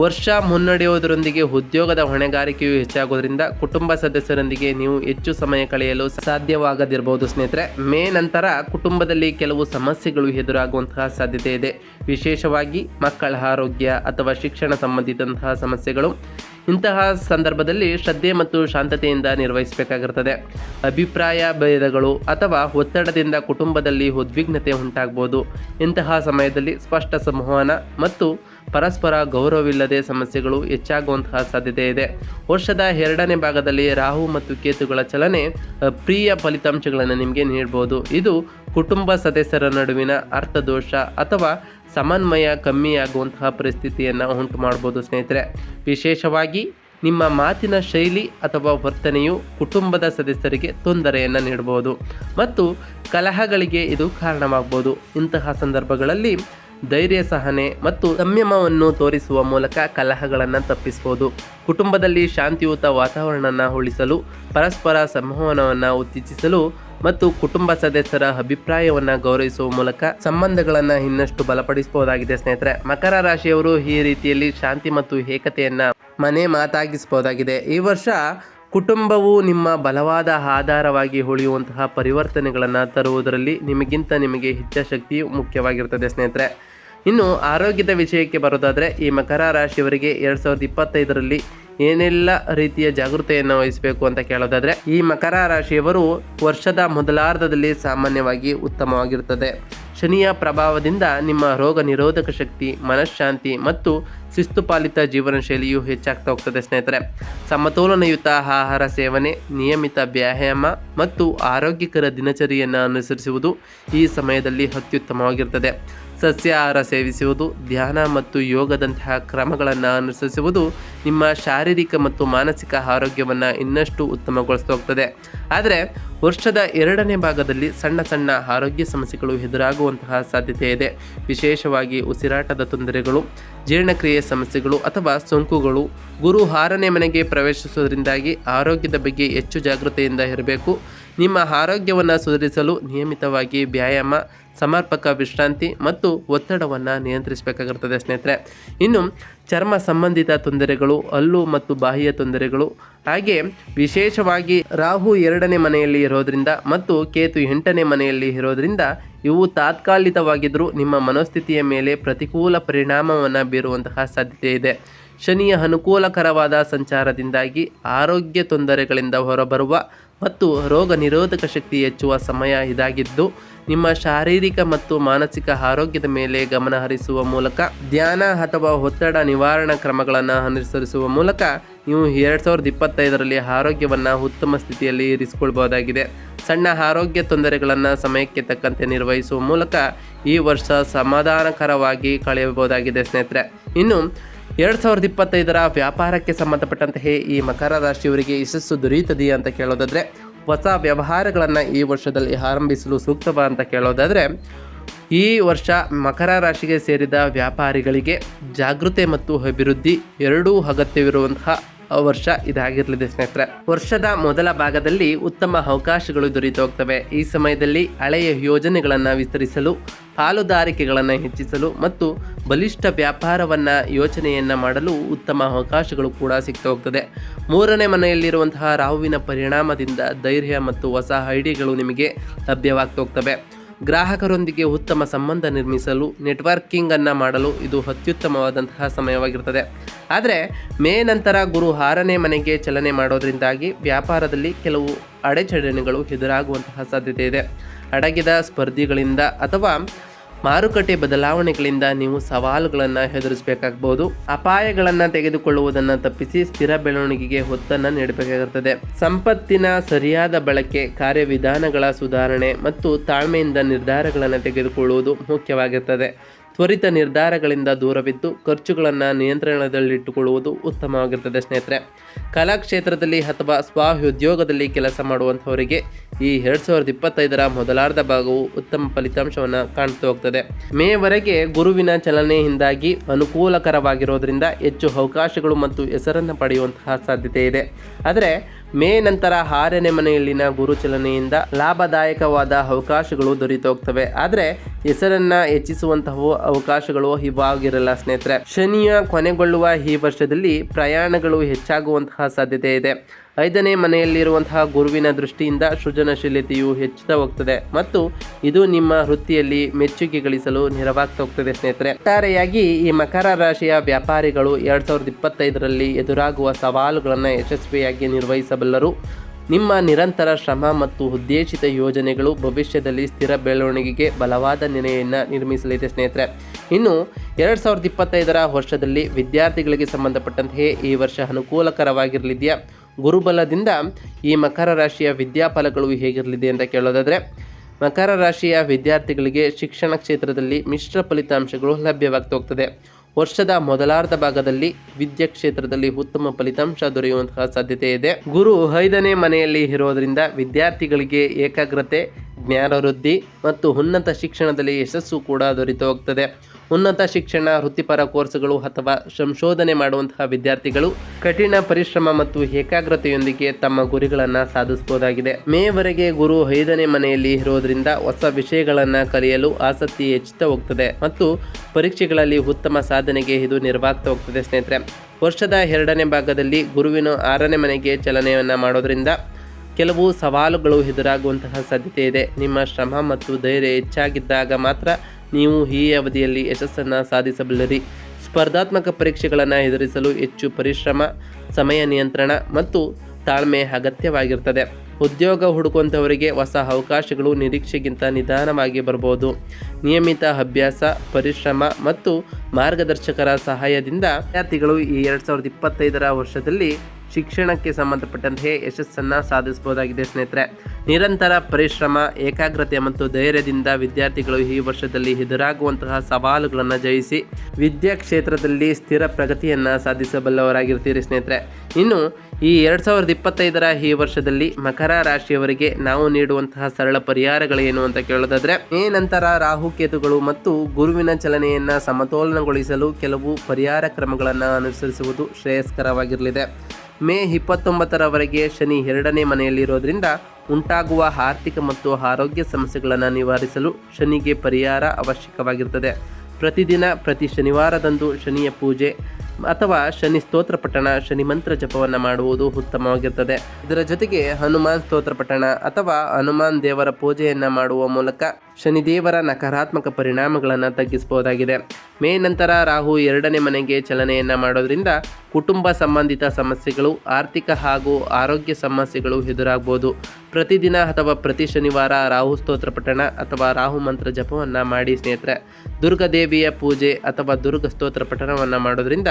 ವರ್ಷ ಮುನ್ನಡೆಯುವುದರೊಂದಿಗೆ ಉದ್ಯೋಗದ ಹೊಣೆಗಾರಿಕೆಯು ಹೆಚ್ಚಾಗೋದ್ರಿಂದ ಕುಟುಂಬ ಸದಸ್ಯರೊಂದಿಗೆ ನೀವು ಹೆಚ್ಚು ಸಮಯ ಕಳೆಯಲು ಸಾಧ್ಯವಾಗದಿರಬಹುದು ಸ್ನೇಹಿತರೆ. ಮೇ ನಂತರ ಕುಟುಂಬದಲ್ಲಿ ಕೆಲವು ಸಮಸ್ಯೆಗಳು ಎದುರಾಗುವಂತಹ ಸಾಧ್ಯತೆ ಇದೆ. ವಿಶೇಷವಾಗಿ ಮಕ್ಕಳ ಆರೋಗ್ಯ ಅಥವಾ ಶಿಕ್ಷಣ ಸಂಬಂಧಿತಂತಹ ಸಮಸ್ಯೆಗಳು. ಇಂತಹ ಸಂದರ್ಭದಲ್ಲಿ ಶ್ರದ್ಧೆ ಮತ್ತು ಶಾಂತತೆಯಿಂದ ನಿರ್ವಹಿಸಬೇಕಾಗಿರುತ್ತದೆ. ಅಭಿಪ್ರಾಯ ಭೇದಗಳು ಅಥವಾ ಒತ್ತಡದಿಂದ ಕುಟುಂಬದಲ್ಲಿ ಉದ್ವಿಗ್ನತೆ ಉಂಟಾಗಬಹುದು. ಇಂತಹ ಸಮಯದಲ್ಲಿ ಸ್ಪಷ್ಟ ಸಂವಹನ ಮತ್ತು ಪರಸ್ಪರ ಗೌರವವಿಲ್ಲದೆ ಸಮಸ್ಯೆಗಳು ಹೆಚ್ಚಾಗುವಂತಹ ಸಾಧ್ಯತೆ ಇದೆ. ವರ್ಷದ ಎರಡನೇ ಭಾಗದಲ್ಲಿ ರಾಹು ಮತ್ತು ಕೇತುಗಳ ಚಲನೆ ಪ್ರಿಯ ಫಲಿತಾಂಶಗಳನ್ನು ನಿಮಗೆ ನೀಡಬಹುದು ಇದು ಕುಟುಂಬ ಸದಸ್ಯರ ನಡುವಿನ ಅರ್ಥದೋಷ ಅಥವಾ ಸಮನ್ವಯ ಕಮ್ಮಿಯಾಗುವಂತಹ ಪರಿಸ್ಥಿತಿಯನ್ನು ಉಂಟು ಮಾಡ್ಬೋದು ಸ್ನೇಹಿತರೆ. ವಿಶೇಷವಾಗಿ ನಿಮ್ಮ ಮಾತಿನ ಶೈಲಿ ಅಥವಾ ವರ್ತನೆಯು ಕುಟುಂಬದ ಸದಸ್ಯರಿಗೆ ತೊಂದರೆಯನ್ನು ನೀಡಬಹುದು ಮತ್ತು ಕಲಹಗಳಿಗೆ ಇದು ಕಾರಣವಾಗಬಹುದು ಇಂತಹ ಸಂದರ್ಭಗಳಲ್ಲಿ ಧೈರ್ಯ ಸಹನೆ ಮತ್ತು ಸಂಯಮವನ್ನು ತೋರಿಸುವ ಮೂಲಕ ಕಲಹಗಳನ್ನು ತಪ್ಪಿಸಬಹುದು ಕುಟುಂಬದಲ್ಲಿ ಶಾಂತಿಯುತ ವಾತಾವರಣವನ್ನು ಉಳಿಸಲು, ಪರಸ್ಪರ ಸಂವಹನವನ್ನು ಉತ್ತೇಜಿಸಲು ಮತ್ತು ಕುಟುಂಬ ಸದಸ್ಯರ ಅಭಿಪ್ರಾಯವನ್ನು ಗೌರವಿಸುವ ಮೂಲಕ ಸಂಬಂಧಗಳನ್ನು ಇನ್ನಷ್ಟು ಬಲಪಡಿಸಬಹುದಾಗಿದೆ ಸ್ನೇಹಿತರೆ. ಮಕರ ರಾಶಿಯವರು ಈ ರೀತಿಯಲ್ಲಿ ಶಾಂತಿ ಮತ್ತು ಏಕತೆಯನ್ನು ಮನೆ ಮಾತಾಗಿಸಬಹುದಾಗಿದೆ ಈ ವರ್ಷ ಕುಟುಂಬವು ನಿಮ್ಮ ಬಲವಾದ ಆಧಾರವಾಗಿ ಉಳಿಯುವಂತಹ ಪರಿವರ್ತನೆಗಳನ್ನು ತರುವುದರಲ್ಲಿ ನಿಮಗಿಂತ ನಿಮಗೆ ಇಚ್ಛಾಶಕ್ತಿಯು ಮುಖ್ಯವಾಗಿರ್ತದೆ ಸ್ನೇಹಿತರೆ. ಇನ್ನು ಆರೋಗ್ಯದ ವಿಷಯಕ್ಕೆ ಬರೋದಾದರೆ ಈ ಮಕರ ರಾಶಿಯವರಿಗೆ ಎರಡು ಸಾವಿರದ ಇಪ್ಪತ್ತೈದರಲ್ಲಿ ಏನೆಲ್ಲ ರೀತಿಯ ಜಾಗೃತೆಯನ್ನು ವಹಿಸಬೇಕು ಅಂತ ಕೇಳೋದಾದರೆ, ಈ ಮಕರ ರಾಶಿಯವರು ವರ್ಷದ ಮೊದಲಾರ್ಧದಲ್ಲಿ ಸಾಮಾನ್ಯವಾಗಿ ಉತ್ತಮವಾಗಿರುತ್ತದೆ ಶನಿಯ ಪ್ರಭಾವದಿಂದ ನಿಮ್ಮ ರೋಗ ನಿರೋಧಕ ಶಕ್ತಿ, ಮನಃಶಾಂತಿ ಮತ್ತು ಶಿಸ್ತುಪಾಲಿತ ಜೀವನ ಶೈಲಿಯು ಹೆಚ್ಚಾಗ್ತಾ ಹೋಗ್ತದೆ ಸ್ನೇಹಿತರೆ. ಸಮತೋಲನಯುತ ಆಹಾರ ಸೇವನೆ, ನಿಯಮಿತ ವ್ಯಾಯಾಮ ಮತ್ತು ಆರೋಗ್ಯಕರ ದಿನಚರಿಯನ್ನು ಅನುಸರಿಸುವುದು ಈ ಸಮಯದಲ್ಲಿ ಅತ್ಯುತ್ತಮವಾಗಿರ್ತದೆ. ಸಸ್ಯಾಹಾರ ಸೇವಿಸುವುದು, ಧ್ಯಾನ ಮತ್ತು ಯೋಗದಂತಹ ಕ್ರಮಗಳನ್ನು ಅನುಸರಿಸುವುದು ನಿಮ್ಮ ಶಾರೀರಿಕ ಮತ್ತು ಮಾನಸಿಕ ಆರೋಗ್ಯವನ್ನು ಇನ್ನಷ್ಟು ಉತ್ತಮಗೊಳಿಸ್ತಾ ಹೋಗ್ತದೆ ಆದರೆ ವರ್ಷದ ಎರಡನೇ ಭಾಗದಲ್ಲಿ ಸಣ್ಣ ಸಣ್ಣ ಆರೋಗ್ಯ ಸಮಸ್ಯೆಗಳು ಎದುರಾಗುವಂತಹ ಸಾಧ್ಯತೆ ಇದೆ. ವಿಶೇಷವಾಗಿ ಉಸಿರಾಟದ ತೊಂದರೆಗಳು, ಜೀರ್ಣಕ್ರಿಯೆ ಸಮಸ್ಯೆಗಳು ಅಥವಾ ಸೋಂಕುಗಳು. ಗುರು ಆರನೇ ಮನೆಗೆ ಪ್ರವೇಶಿಸುವುದರಿಂದಾಗಿ ಆರೋಗ್ಯದ ಬಗ್ಗೆ ಹೆಚ್ಚು ಜಾಗೃತೆಯಿಂದ ಇರಬೇಕು. ನಿಮ್ಮ ಆರೋಗ್ಯವನ್ನು ಸುಧಾರಿಸಲು ನಿಯಮಿತವಾಗಿ ವ್ಯಾಯಾಮ ಸಮರ್ಪಕ ವಿಶ್ರಾಂತಿ ಮತ್ತು ಒತ್ತಡವನ್ನು ನಿಯಂತ್ರಿಸಬೇಕಾಗಿರ್ತದೆ ಸ್ನೇಹಿತರೆ. ಇನ್ನು ಚರ್ಮ ಸಂಬಂಧಿತ ತೊಂದರೆಗಳು, ಹಲ್ಲು ಮತ್ತು ಬಾಹ್ಯ ತೊಂದರೆಗಳು, ಹಾಗೆ ವಿಶೇಷವಾಗಿ ರಾಹು ಎರಡನೇ ಮನೆಯಲ್ಲಿ ಇರೋದರಿಂದ ಮತ್ತು ಕೇತು ಎಂಟನೇ ಮನೆಯಲ್ಲಿ ಇರೋದರಿಂದ ಇವು ತಾತ್ಕಾಲಿಕವಾಗಿದ್ದರೂ ನಿಮ್ಮ ಮನೋಸ್ಥಿತಿಯ ಮೇಲೆ ಪ್ರತಿಕೂಲ ಪರಿಣಾಮವನ್ನು ಬೀರುವಂತಹ ಸಾಧ್ಯತೆ ಇದೆ. ಶನಿಯ ಅನುಕೂಲಕರವಾದ ಸಂಚಾರದಿಂದಾಗಿ ಆರೋಗ್ಯ ತೊಂದರೆಗಳಿಂದ ಹೊರಬರುವ ಮತ್ತು ರೋಗ ನಿರೋಧಕ ಶಕ್ತಿ ಹೆಚ್ಚುವ ಸಮಯ ಇದಾಗಿದ್ದು, ನಿಮ್ಮ ಶಾರೀರಿಕ ಮತ್ತು ಮಾನಸಿಕ ಆರೋಗ್ಯದ ಮೇಲೆ ಗಮನ ಹರಿಸುವ ಮೂಲಕ ಧ್ಯಾನ ಅಥವಾ ಒತ್ತಡ ನಿವಾರಣಾ ಕ್ರಮಗಳನ್ನು ಅನುಸರಿಸುವ ಮೂಲಕ ನೀವು ಎರಡು ಸಾವಿರದ ಇಪ್ಪತ್ತೈದರಲ್ಲಿ ಆರೋಗ್ಯವನ್ನು ಉತ್ತಮ ಸ್ಥಿತಿಯಲ್ಲಿ ಇರಿಸಿಕೊಳ್ಬಹುದಾಗಿದೆ. ಸಣ್ಣ ಆರೋಗ್ಯ ತೊಂದರೆಗಳನ್ನು ಸಮಯಕ್ಕೆ ತಕ್ಕಂತೆ ನಿರ್ವಹಿಸುವ ಮೂಲಕ ಈ ವರ್ಷ ಸಮಾಧಾನಕರವಾಗಿ ಕಳೆಯಬಹುದಾಗಿದೆ ಸ್ನೇಹಿತರೆ. ಇನ್ನು ಎರಡು ಸಾವಿರದ ಇಪ್ಪತ್ತೈದರ ವ್ಯಾಪಾರಕ್ಕೆ ಸಂಬಂಧಪಟ್ಟಂತೆ ಈ ಮಕರ ರಾಶಿಯವರಿಗೆ ಯಶಸ್ಸು ದೊರೆಯುತ್ತದೆ ಅಂತ ಕೇಳೋದಾದರೆ, ಹೊಸ ವ್ಯವಹಾರಗಳನ್ನು ಈ ವರ್ಷದಲ್ಲಿ ಆರಂಭಿಸಲು ಸೂಕ್ತವ ಅಂತ ಕೇಳೋದಾದರೆ, ಈ ವರ್ಷ ಮಕರ ರಾಶಿಗೆ ಸೇರಿದ ವ್ಯಾಪಾರಿಗಳಿಗೆ ಜಾಗೃತೆ ಮತ್ತು ಅಭಿವೃದ್ಧಿ ಎರಡೂ ಅಗತ್ಯವಿರುವಂತಹ ವರ್ಷ ಇದಾಗಿರಲಿದೆ ಸ್ನೇಹಿತರೆ. ವರ್ಷದ ಮೊದಲ ಭಾಗದಲ್ಲಿ ಉತ್ತಮ ಅವಕಾಶಗಳು ದೊರೆತು ಹೋಗ್ತವೆ. ಈ ಸಮಯದಲ್ಲಿ ಹಳೆಯ ಯೋಜನೆಗಳನ್ನು ವಿಸ್ತರಿಸಲು, ಪಾಲುದಾರಿಕೆಗಳನ್ನು ಹೆಚ್ಚಿಸಲು ಮತ್ತು ಬಲಿಷ್ಠ ವ್ಯಾಪಾರವನ್ನು ಯೋಚನೆಯನ್ನು ಮಾಡಲು ಉತ್ತಮ ಅವಕಾಶಗಳು ಕೂಡ ಸಿಗ್ತಾ ಹೋಗ್ತದೆ. ಮೂರನೇ ಮನೆಯಲ್ಲಿರುವಂತಹ ರಾಹುವಿನ ಪರಿಣಾಮದಿಂದ ಧೈರ್ಯ ಮತ್ತು ಹೊಸ ಐಡಿಯಾಗಳು ನಿಮಗೆ ಲಭ್ಯವಾಗ್ತಾ ಹೋಗ್ತವೆ. ಗ್ರಾಹಕರೊಂದಿಗೆ ಉತ್ತಮ ಸಂಬಂಧ ನಿರ್ಮಿಸಲು ನೆಟ್ವರ್ಕಿಂಗನ್ನು ಮಾಡಲು ಇದು ಅತ್ಯುತ್ತಮವಾದಂತಹ ಸಮಯವಾಗಿರ್ತದೆ. ಆದರೆ, ಮೇ ನಂತರ ಗುರು ಆರನೇ ಮನೆಗೆ ಚಲನೆ ಮಾಡೋದ್ರಿಂದಾಗಿ ವ್ಯಾಪಾರದಲ್ಲಿ ಕೆಲವು ಅಡೆಚಡಣೆಗಳು ಎದುರಾಗುವಂತಹ ಸಾಧ್ಯತೆ ಇದೆ. ಅಡಗಿದ ಸ್ಪರ್ಧಿಗಳಿಂದ ಅಥವಾ ಮಾರುಕಟ್ಟೆ ಬದಲಾವಣೆಗಳಿಂದ ನೀವು ಸವಾಲುಗಳನ್ನು ಎದುರಿಸಬೇಕಾಗಬಹುದು ಅಪಾಯಗಳನ್ನು ತೆಗೆದುಕೊಳ್ಳುವುದನ್ನು ತಪ್ಪಿಸಿ ಸ್ಥಿರ ಬೆಳವಣಿಗೆಗೆ ಹೊತ್ತನ್ನ ನೀಡಬೇಕಾಗುತ್ತದೆ ಸಂಪತ್ತಿನ ಸರಿಯಾದ ಬಳಕೆ, ಕಾರ್ಯವಿಧಾನಗಳ ಸುಧಾರಣೆ ಮತ್ತು ತಾಳ್ಮೆಯಿಂದ ನಿರ್ಧಾರಗಳನ್ನು ತೆಗೆದುಕೊಳ್ಳುವುದು ಮುಖ್ಯವಾಗಿರುತ್ತದೆ ತ್ವರಿತ ನಿರ್ಧಾರಗಳಿಂದ ದೂರವಿದ್ದು ಖರ್ಚುಗಳನ್ನು ನಿಯಂತ್ರಣದಲ್ಲಿಟ್ಟುಕೊಳ್ಳುವುದು ಉತ್ತಮವಾಗಿರ್ತದೆ ಸ್ನೇಹಿತರೆ. ಕಲಾಕ್ಷೇತ್ರದಲ್ಲಿ ಅಥವಾ ಸ್ವಉದ್ಯೋಗದಲ್ಲಿ ಕೆಲಸ ಮಾಡುವಂಥವರಿಗೆ ಈ ಎರಡು ಸಾವಿರದ ಇಪ್ಪತ್ತೈದರ ಮೊದಲಾರ್ಧ ಭಾಗವು ಉತ್ತಮ ಫಲಿತಾಂಶವನ್ನು ಕಾಣ್ತಾ ಹೋಗ್ತದೆ. ಮೇವರೆಗೆ ಗುರುವಿನ ಚಲನೆಯಿಂದಾಗಿ ಅನುಕೂಲಕರವಾಗಿರೋದ್ರಿಂದ ಹೆಚ್ಚು ಅವಕಾಶಗಳು ಮತ್ತು ಹೆಸರನ್ನು ಪಡೆಯುವಂತಹ ಸಾಧ್ಯತೆ ಇದೆ. ಆದರೆ ಮೇ ನಂತರ ಆರನೇ ಮನೆಯಲ್ಲಿನ ಗುರುಚಲನೆಯಿಂದ ಲಾಭದಾಯಕವಾದ ಅವಕಾಶಗಳು ದೊರೆತೋಗ್ತವೆ. ಆದರೆ ಹೆಸರನ್ನ ಹೆಚ್ಚಿಸುವಂತಹ ಅವಕಾಶಗಳು ಇವಾಗಿರಲ್ಲ ಸ್ನೇಹಿತರೆ. ಶನಿಯ ಕೊನೆಗೊಳ್ಳುವ ಈ ವರ್ಷದಲ್ಲಿ ಪ್ರಯಾಣಗಳು ಹೆಚ್ಚಾಗುವಂತಹ ಸಾಧ್ಯತೆ ಇದೆ. ಐದನೇ ಮನೆಯಲ್ಲಿರುವಂತಹ ಗುರುವಿನ ದೃಷ್ಟಿಯಿಂದ ಸೃಜನಶೀಲತೆಯು ಹೆಚ್ಚುತ್ತಾ ಹೋಗ್ತದೆ ಮತ್ತು ಇದು ನಿಮ್ಮ ವೃತ್ತಿಯಲ್ಲಿ ಮೆಚ್ಚುಗೆ ಗಳಿಸಲು ನೆರವಾಗ್ತಾ ಹೋಗ್ತದೆ ಸ್ನೇಹಿತರೆ. ಒಟ್ಟಾರೆಯಾಗಿ ಈ ಮಕರ ರಾಶಿಯ ವ್ಯಾಪಾರಿಗಳು ಎರಡ್ ಸಾವಿರದ ಇಪ್ಪತ್ತೈದರಲ್ಲಿ ಎದುರಾಗುವ ಸವಾಲುಗಳನ್ನು ಯಶಸ್ವಿಯಾಗಿ ನಿರ್ವಹಿಸಬಲ್ಲರು. ನಿಮ್ಮ ನಿರಂತರ ಶ್ರಮ ಮತ್ತು ಉದ್ದೇಶಿತ ಯೋಜನೆಗಳು ಭವಿಷ್ಯದಲ್ಲಿ ಸ್ಥಿರ ಬೆಳವಣಿಗೆಗೆ ಬಲವಾದ ನೆನೆಯನ್ನು ನಿರ್ಮಿಸಲಿದೆ, ಸ್ನೇಹಿತರೆ. ಇನ್ನು ಎರಡು ಸಾವಿರದ ಇಪ್ಪತ್ತೈದರ ವರ್ಷದಲ್ಲಿ ವಿದ್ಯಾರ್ಥಿಗಳಿಗೆ ಸಂಬಂಧಪಟ್ಟಂತೆಯೇ ಈ ವರ್ಷ ಅನುಕೂಲಕರವಾಗಿರಲಿದೆಯಾ? ಗುರುಬಲದಿಂದ ಈ ಮಕರ ರಾಶಿಯ ವಿದ್ಯಾಫಲಗಳು ಹೇಗಿರಲಿದೆ ಅಂತ ಕೇಳೋದಾದರೆ, ಮಕರ ರಾಶಿಯ ವಿದ್ಯಾರ್ಥಿಗಳಿಗೆ ಶಿಕ್ಷಣ ಕ್ಷೇತ್ರದಲ್ಲಿ ಮಿಶ್ರ ಫಲಿತಾಂಶಗಳು ಲಭ್ಯವಾಗ್ತಾ ಹೋಗ್ತದೆ. ವರ್ಷದ ಮೊದಲಾರ್ಧ ಭಾಗದಲ್ಲಿ ವಿದ್ಯಾ ಕ್ಷೇತ್ರದಲ್ಲಿ ಉತ್ತಮ ಫಲಿತಾಂಶ ದೊರೆಯುವಂತಹ ಸಾಧ್ಯತೆ ಇದೆ. ಗುರು ಐದನೇ ಮನೆಯಲ್ಲಿ ಇರೋದರಿಂದ ವಿದ್ಯಾರ್ಥಿಗಳಿಗೆ ಏಕಾಗ್ರತೆ ಜ್ಞಾನವೃದ್ಧಿ ಮತ್ತು ಉನ್ನತ ಶಿಕ್ಷಣದಲ್ಲಿ ಯಶಸ್ಸು ಕೂಡ ದೊರೆತು ಹೋಗ್ತದೆ. ಉನ್ನತ ಶಿಕ್ಷಣ, ವೃತ್ತಿಪರ ಕೋರ್ಸ್ಗಳು ಅಥವಾ ಸಂಶೋಧನೆ ಮಾಡುವಂತಹ ವಿದ್ಯಾರ್ಥಿಗಳು ಕಠಿಣ ಪರಿಶ್ರಮ ಮತ್ತು ಏಕಾಗ್ರತೆಯೊಂದಿಗೆ ತಮ್ಮ ಗುರಿಗಳನ್ನು ಸಾಧಿಸಬಹುದಾಗಿದೆ. ಮೇವರೆಗೆ ಗುರು ಐದನೇ ಮನೆಯಲ್ಲಿ ಇರೋದ್ರಿಂದ ಹೊಸ ವಿಷಯಗಳನ್ನು ಕಲಿಯಲು ಆಸಕ್ತಿ ಹೆಚ್ಚುತ್ತಾ ಹೋಗ್ತದೆ ಮತ್ತು ಪರೀಕ್ಷೆಗಳಲ್ಲಿ ಉತ್ತಮ ಸಾಧನೆಗೆ ಇದು ನಿರ್ವಾಗ್ತಾ ಹೋಗ್ತದೆ ಸ್ನೇಹಿತರೆ. ವರ್ಷದ ಎರಡನೇ ಭಾಗದಲ್ಲಿ ಗುರುವಿನ ಆರನೇ ಮನೆಗೆ ಚಲನೆಯನ್ನು ಮಾಡೋದ್ರಿಂದ ಕೆಲವು ಸವಾಲುಗಳು ಎದುರಾಗುವಂತಹ ಸಾಧ್ಯತೆ ಇದೆ. ನಿಮ್ಮ ಶ್ರಮ ಮತ್ತು ಧೈರ್ಯ ಹೆಚ್ಚಾಗಿದ್ದಾಗ ಮಾತ್ರ ನೀವು ಈ ಅವಧಿಯಲ್ಲಿ ಯಶಸ್ಸನ್ನು ಸಾಧಿಸಬಲ್ಲರಿ. ಸ್ಪರ್ಧಾತ್ಮಕ ಪರೀಕ್ಷೆಗಳನ್ನು ಎದುರಿಸಲು ಹೆಚ್ಚು ಪರಿಶ್ರಮ, ಸಮಯ ನಿಯಂತ್ರಣ ಮತ್ತು ತಾಳ್ಮೆ ಅಗತ್ಯವಾಗಿರ್ತದೆ. ಉದ್ಯೋಗ ಹುಡುಕುವಂಥವರಿಗೆ ಹೊಸ ಅವಕಾಶಗಳು ನಿರೀಕ್ಷೆಗಿಂತ ನಿಧಾನವಾಗಿ ಬರಬಹುದು ನಿಯಮಿತ ಅಭ್ಯಾಸ, ಪರಿಶ್ರಮ ಮತ್ತು ಮಾರ್ಗದರ್ಶಕರ ಸಹಾಯದಿಂದ ವಿದ್ಯಾರ್ಥಿಗಳು ಈ ಎರಡು ಸಾವಿರದ ಇಪ್ಪತ್ತೈದರ ವರ್ಷದಲ್ಲಿ ಶಿಕ್ಷಣಕ್ಕೆ ಸಂಬಂಧಪಟ್ಟಂತೆ ಯಶಸ್ಸನ್ನು ಸಾಧಿಸಬಹುದಾಗಿದೆ ಸ್ನೇಹಿತರೆ. ನಿರಂತರ ಪರಿಶ್ರಮ, ಏಕಾಗ್ರತೆ ಮತ್ತು ಧೈರ್ಯದಿಂದ ವಿದ್ಯಾರ್ಥಿಗಳು ಈ ವರ್ಷದಲ್ಲಿ ಎದುರಾಗುವಂತಹ ಸವಾಲುಗಳನ್ನು ಜಯಿಸಿ ವಿದ್ಯಾ ಕ್ಷೇತ್ರದಲ್ಲಿ ಸ್ಥಿರ ಪ್ರಗತಿಯನ್ನು ಸಾಧಿಸಬಲ್ಲವರಾಗಿರ್ತೀರಿ ಸ್ನೇಹಿತರೆ. ಇನ್ನು ಈ ಎರಡು ಸಾವಿರದ ಇಪ್ಪತ್ತೈದರ ಈ ವರ್ಷದಲ್ಲಿ ಮಕರ ರಾಶಿಯವರಿಗೆ ನಾವು ನೀಡುವಂತಹ ಸರಳ ಪರಿಹಾರಗಳೇನು ಅಂತ ಕೇಳೋದಾದ್ರೆ, ಈ ನಂತರ ರಾಹುಕೇತುಗಳು ಮತ್ತು ಗುರುವಿನ ಚಲನೆಯನ್ನು ಸಮತೋಲನಗೊಳಿಸಲು ಕೆಲವು ಪರಿಹಾರ ಕ್ರಮಗಳನ್ನು ಅನುಸರಿಸುವುದು ಶ್ರೇಯಸ್ಕರವಾಗಿರಲಿದೆ. ಮೇ ಇಪ್ಪತ್ತೊಂಬತ್ತರವರೆಗೆ ಶನಿ ಎರಡನೇ ಮನೆಯಲ್ಲಿರೋದ್ರಿಂದ ಉಂಟಾಗುವ ಆರ್ಥಿಕ ಮತ್ತು ಆರೋಗ್ಯ ಸಮಸ್ಯೆಗಳನ್ನು ನಿವಾರಿಸಲು ಶನಿಗೆ ಪರಿಹಾರ ಅವಶ್ಯಕವಾಗಿರುತ್ತದೆ ಪ್ರತಿದಿನ ಪ್ರತಿ ಶನಿವಾರದಂದು ಶನಿಯ ಪೂಜೆ ಅಥವಾ ಶನಿ ಸ್ತೋತ್ರ ಪಠಣ, ಶನಿ ಮಂತ್ರ ಜಪವನ್ನು ಮಾಡುವುದು ಉತ್ತಮವಾಗಿರುತ್ತದೆ ಇದರ ಜೊತೆಗೆ ಹನುಮಾನ್ ಸ್ತೋತ್ರ ಪಠಣ ಅಥವಾ ಹನುಮಾನ್ ದೇವರ ಪೂಜೆಯನ್ನು ಮಾಡುವ ಮೂಲಕ ಶನಿದೇವರ ನಕಾರಾತ್ಮಕ ಪರಿಣಾಮಗಳನ್ನು ತಗ್ಗಿಸಬಹುದಾಗಿದೆ ಮೇ ನಂತರ ರಾಹು ಎರಡನೇ ಮನೆಗೆ ಚಲನೆಯನ್ನು ಮಾಡೋದ್ರಿಂದ ಕುಟುಂಬ ಸಂಬಂಧಿತ ಸಮಸ್ಯೆಗಳು, ಆರ್ಥಿಕ ಹಾಗೂ ಆರೋಗ್ಯ ಸಮಸ್ಯೆಗಳು ಎದುರಾಗಬಹುದು ಪ್ರತಿದಿನ ಅಥವಾ ಪ್ರತಿ ಶನಿವಾರ ರಾಹು ಸ್ತೋತ್ರ ಪಠಣ ಅಥವಾ ರಾಹು ಮಂತ್ರ ಜಪವನ್ನು ಮಾಡಿ ಸ್ನೇಹಿತರೆ. ದುರ್ಗಾದೇವಿಯ ಪೂಜೆ ಅಥವಾ ದುರ್ಗ ಸ್ತೋತ್ರ ಪಠಣವನ್ನು ಮಾಡೋದ್ರಿಂದ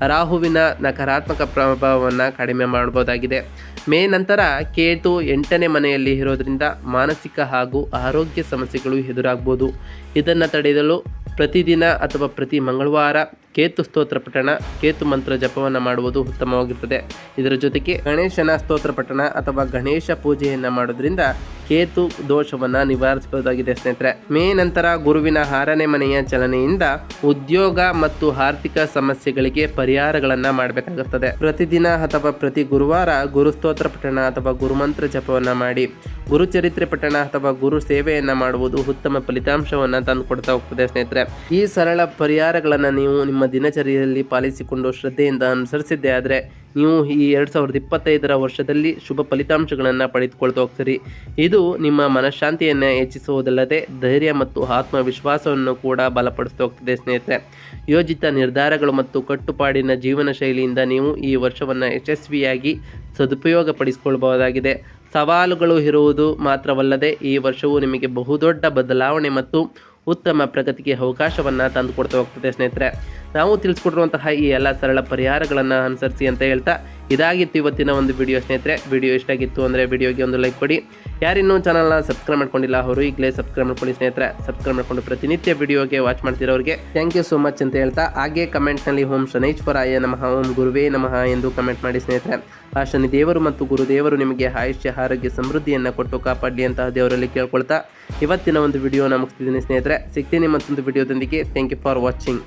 ರಾಹುವಿನ ನಕಾರಾತ್ಮಕ ಪ್ರಭಾವವನ್ನು ಕಡಿಮೆ ಮಾಡಬಹುದಾಗಿದೆ ಮೇ ನಂತರ ಕೇತು ಎಂಟನೇ ಮನೆಯಲ್ಲಿ ಇರೋದ್ರಿಂದ ಮಾನಸಿಕ ಹಾಗೂ ಆರೋಗ್ಯ ಸಮಸ್ಯೆಗಳು ಎದುರಾಗ್ಬೋದು. ಇದನ್ನು ತಡೆಯಲು ಪ್ರತಿದಿನ ಅಥವಾ ಪ್ರತಿ ಮಂಗಳವಾರ ಕೇತು ಸ್ತೋತ್ರ ಪಠಣ, ಕೇತು ಮಂತ್ರ ಜಪವನ್ನು ಮಾಡುವುದು ಉತ್ತಮವಾಗಿರುತ್ತದೆ ಇದರ ಜೊತೆಗೆ ಗಣೇಶನ ಸ್ತೋತ್ರ ಪಠಣ ಅಥವಾ ಗಣೇಶ ಪೂಜೆಯನ್ನು ಮಾಡೋದ್ರಿಂದ ಕೇತು ದೋಷವನ್ನು ನಿವಾರಿಸಬಹುದಾಗಿದೆ ಸ್ನೇಹಿತರೆ. ಮೇ ನಂತರ ಗುರುವಿನ ಆರನೇ ಮನೆಯ ಚಲನೆಯಿಂದ ಉದ್ಯೋಗ ಮತ್ತು ಆರ್ಥಿಕ ಸಮಸ್ಯೆಗಳಿಗೆ ಪರಿಹಾರಗಳನ್ನು ಮಾಡಬೇಕಾಗುತ್ತದೆ. ಪ್ರತಿದಿನ ಅಥವಾ ಪ್ರತಿ ಗುರುವಾರ ಗುರು ಸ್ತೋತ್ರ ಪಠಣ ಅಥವಾ ಗುರುಮಂತ್ರ ಜಪವನ್ನು ಮಾಡಿ ಗುರುಚರಿತ್ರೆ ಪಠಣ ಅಥವಾ ಗುರು ಸೇವೆಯನ್ನು ಮಾಡುವುದು ಉತ್ತಮ ಫಲಿತಾಂಶವನ್ನು ತಂದುಕೊಡ್ತಾ ಹೋಗ್ತದೆ ಸ್ನೇಹಿತರೆ. ಈ ಸರಳ ಪರಿಹಾರಗಳನ್ನು ನೀವು ನಿಮ್ಮ ದಿನಚರಿಯಲ್ಲಿ ಪಾಲಿಸಿಕೊಂಡು ಶ್ರದ್ಧೆಯಿಂದ ಅನುಸರಿಸಿದ್ದೆ ಆದರೆ ನೀವು ಈ ಎರಡು ಸಾವಿರದ ಇಪ್ಪತ್ತೈದರ ವರ್ಷದಲ್ಲಿ ಶುಭ ಫಲಿತಾಂಶಗಳನ್ನು ಪಡೆದುಕೊಳ್ತಾ ಹೋಗ್ತೀರಿ. ಇದು ನಿಮ್ಮ ಮನಃಶಾಂತಿಯನ್ನು ಹೆಚ್ಚಿಸುವುದಲ್ಲದೆ ಧೈರ್ಯ ಮತ್ತು ಆತ್ಮವಿಶ್ವಾಸವನ್ನು ಕೂಡ ಬಲಪಡಿಸ್ತಾ ಹೋಗ್ತದೆ ಸ್ನೇಹಿತರೆ. ಯೋಜಿತ ನಿರ್ಧಾರಗಳು ಮತ್ತು ಕಟ್ಟುಪಾಡಿನ ಜೀವನ ಶೈಲಿಯಿಂದ ನೀವು ಈ ವರ್ಷವನ್ನು ಯಶಸ್ವಿಯಾಗಿ ಸದುಪಯೋಗಪಡಿಸಿಕೊಳ್ಬಹುದಾಗಿದೆ. ಸವಾಲುಗಳು ಇರುವುದು ಮಾತ್ರವಲ್ಲದೆ ಈ ವರ್ಷವು ನಿಮಗೆ ಬಹುದೊಡ್ಡ ಬದಲಾವಣೆ ಮತ್ತು ಉತ್ತಮ ಪ್ರಗತಿಗೆ ಅವಕಾಶವನ್ನು ತಂದುಕೊಡ್ತಾ ಹೋಗ್ತದೆ ಸ್ನೇಹಿತರೆ. ನಾವು ತಿಳಿಸ್ಕೊಟ್ಟಿರುವಂತಹ ಈ ಎಲ್ಲ ಸರಳ ಪರಿಹಾರಗಳನ್ನು ಅನುಸರಿಸಿ ಅಂತ ಹೇಳ್ತಾ ಇದಾಗಿತ್ತು ಇವತ್ತಿನ ಒಂದು ವಿಡಿಯೋ ಸ್ನೇಹಿತರೆ ವಿಡಿಯೋ ಇಷ್ಟಾಗಿತ್ತು ಅಂದರೆ ವಿಡಿಯೋಗೆ ಒಂದು ಲೈಕ್ ಕೊಡಿ. ಯಾರಿನ್ನೂ ಚಾನಲ್ನ ಸಬ್ಸ್ಕ್ರೈಬ್ ಮಾಡ್ಕೊಂಡಿಲ್ಲ, ಅವರು ಈಗಲೇ ಸಬ್ಸ್ಕ್ರೈಬ್ ಮಾಡ್ಕೊಳ್ಳಿ ಸ್ನೇಹಿತರೆ. ಸಬ್ಸ್ಕ್ರೈಬ್ ಮಾಡ್ಕೊಂಡು ಪ್ರತಿನಿತ್ಯ ವಿಡಿಯೋಗೆ ವಾಚ್ ಮಾಡ್ತಿರೋರಿಗೆ ಥ್ಯಾಂಕ್ ಯು ಸೋ ಮಚ್ ಅಂತ ಹೇಳ್ತಾ. ಹಾಗೆ ಕಮೆಂಟ್ನಲ್ಲಿ ಓಂ ಶನೈಶ್ವರಾಯ ನಮಃ, ಓಂ ಗುರುವೇ ನಮಃ ಎಂದು ಕಮೆಂಟ್ ಮಾಡಿ ಸ್ನೇಹಿತರೆ. ಆ ಶನಿ ದೇವರು ಮತ್ತು ಗುರುದೇವರು ನಿಮಗೆ ಆಯುಷ್ಯ, ಆರೋಗ್ಯ, ಸಮೃದ್ಧಿಯನ್ನು ಕೊಟ್ಟು ಕಾಪಾಡಲಿ ಅಂತ ದೇವರಲ್ಲಿ ಕೇಳ್ಕೊಳ್ತಾ ಇವತ್ತಿನ ಒಂದು ವಿಡಿಯೋನ ಮುಗಿಸ್ತಿದ್ದೀನಿ ಸ್ನೇಹಿತರೆ. ಸಿಗ್ತೀನಿ ಮತ್ತೊಂದು ವಿಡಿಯೋದೊಂದಿಗೆ ಥ್ಯಾಂಕ್ ಯು ಫಾರ್ ವಾಚಿಂಗ್